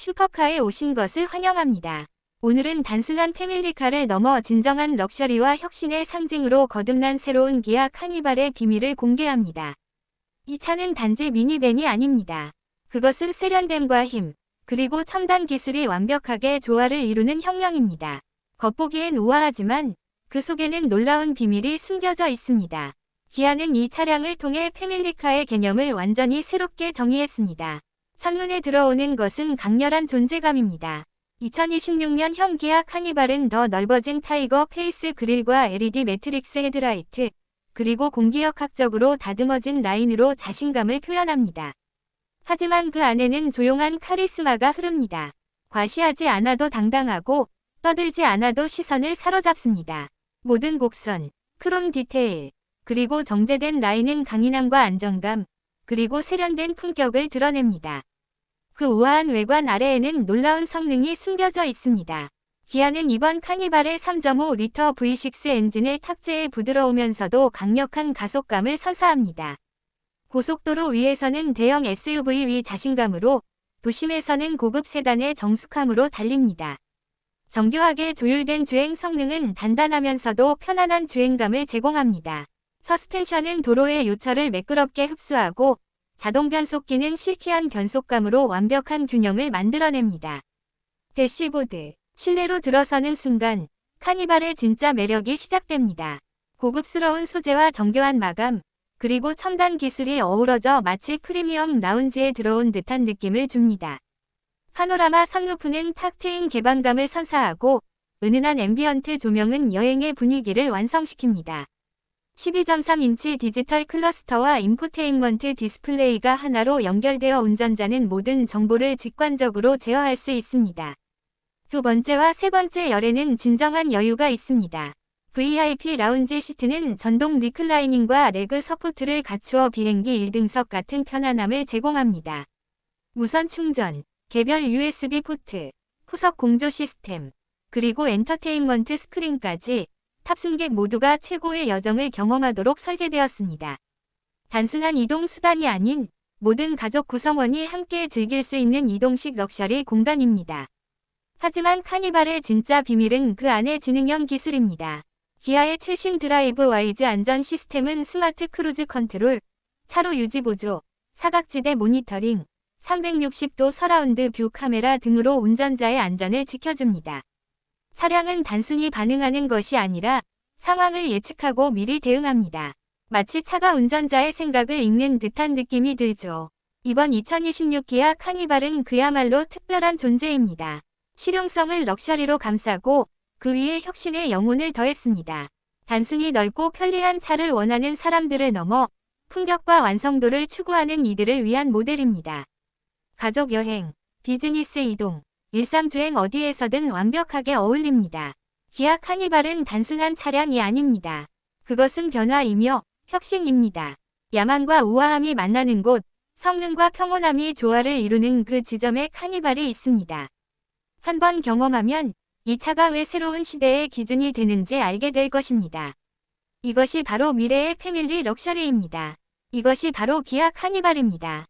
슈퍼카에 오신 것을 환영합니다. 오늘은 단순한 패밀리카를 넘어 진정한 럭셔리와 혁신의 상징으로 거듭난 새로운 기아 카니발의 비밀을 공개합니다. 이 차는 단지 미니밴이 아닙니다. 그것은 세련됨과 힘, 그리고 첨단 기술이 완벽하게 조화를 이루는 혁명입니다. 겉보기엔 우아하지만 그 속에는 놀라운 비밀이 숨겨져 있습니다. 기아는 이 차량을 통해 패밀리카의 개념을 완전히 새롭게 정의했습니다. 첫눈에 들어오는 것은 강렬한 존재감입니다. 2026년 형 기아 카니발은 더 넓어진 타이거 페이스 그릴과 LED 매트릭스 헤드라이트, 그리고 공기역학적으로 다듬어진 라인으로 자신감을 표현합니다. 하지만 그 안에는 조용한 카리스마가 흐릅니다. 과시하지 않아도 당당하고 떠들지 않아도 시선을 사로잡습니다. 모든 곡선, 크롬 디테일, 그리고 정제된 라인은 강인함과 안정감, 그리고 세련된 품격을 드러냅니다. 그 우아한 외관 아래에는 놀라운 성능이 숨겨져 있습니다. 기아는 이번 카니발의 3.5 리터 V6 엔진을 탑재해 부드러우면서도 강력한 가속감을 선사합니다. 고속도로 위에서는 대형 SUV 위 자신감으로 도심에서는 고급 세단의 정숙함으로 달립니다. 정교하게 조율된 주행 성능은 단단하면서도 편안한 주행감을 제공합니다. 서스펜션은 도로의 요철을 매끄럽게 흡수하고 자동 변속기는 실키한 변속감으로 완벽한 균형을 만들어냅니다. 대시보드, 실내로 들어서는 순간 카니발의 진짜 매력이 시작됩니다. 고급스러운 소재와 정교한 마감, 그리고 첨단 기술이 어우러져 마치 프리미엄 라운지에 들어온 듯한 느낌을 줍니다. 파노라마 선루프는 탁 트인 개방감을 선사하고 은은한 앰비언트 조명은 여행의 분위기를 완성시킵니다. 12.3인치 디지털 클러스터와 인포테인먼트 디스플레이가 하나로 연결되어 운전자는 모든 정보를 직관적으로 제어할 수 있습니다. 두 번째와 세 번째 열에는 진정한 여유가 있습니다. VIP 라운지 시트는 전동 리클라이닝과 레그 서포트를 갖추어 비행기 1등석 같은 편안함을 제공합니다. 무선 충전, 개별 USB 포트, 후석 공조 시스템, 그리고 엔터테인먼트 스크린까지 탑승객 모두가 최고의 여정을 경험하도록 설계되었습니다. 단순한 이동 수단이 아닌 모든 가족 구성원이 함께 즐길 수 있는 이동식 럭셔리 공간입니다. 하지만 카니발의 진짜 비밀은 그 안의 지능형 기술입니다. 기아의 최신 드라이브 와이즈 안전 시스템은 스마트 크루즈 컨트롤, 차로 유지 보조, 사각지대 모니터링, 360도 서라운드 뷰 카메라 등으로 운전자의 안전을 지켜줍니다. 차량은 단순히 반응하는 것이 아니라 상황을 예측하고 미리 대응합니다. 마치 차가 운전자의 생각을 읽는 듯한 느낌이 들죠. 이번 2026 기아 카니발은 그야말로 특별한 존재입니다. 실용성을 럭셔리로 감싸고 그 위에 혁신의 영혼을 더했습니다. 단순히 넓고 편리한 차를 원하는 사람들을 넘어 품격과 완성도를 추구하는 이들을 위한 모델입니다. 가족 여행, 비즈니스 이동, 일상주행 어디에서든 완벽하게 어울립니다. 기아 카니발은 단순한 차량이 아닙니다. 그것은 변화이며 혁신입니다. 야만과 우아함이 만나는 곳, 성능과 평온함이 조화를 이루는 그 지점에 카니발이 있습니다. 한번 경험하면 이 차가 왜 새로운 시대의 기준이 되는지 알게 될 것입니다. 이것이 바로 미래의 패밀리 럭셔리입니다. 이것이 바로 기아 카니발입니다.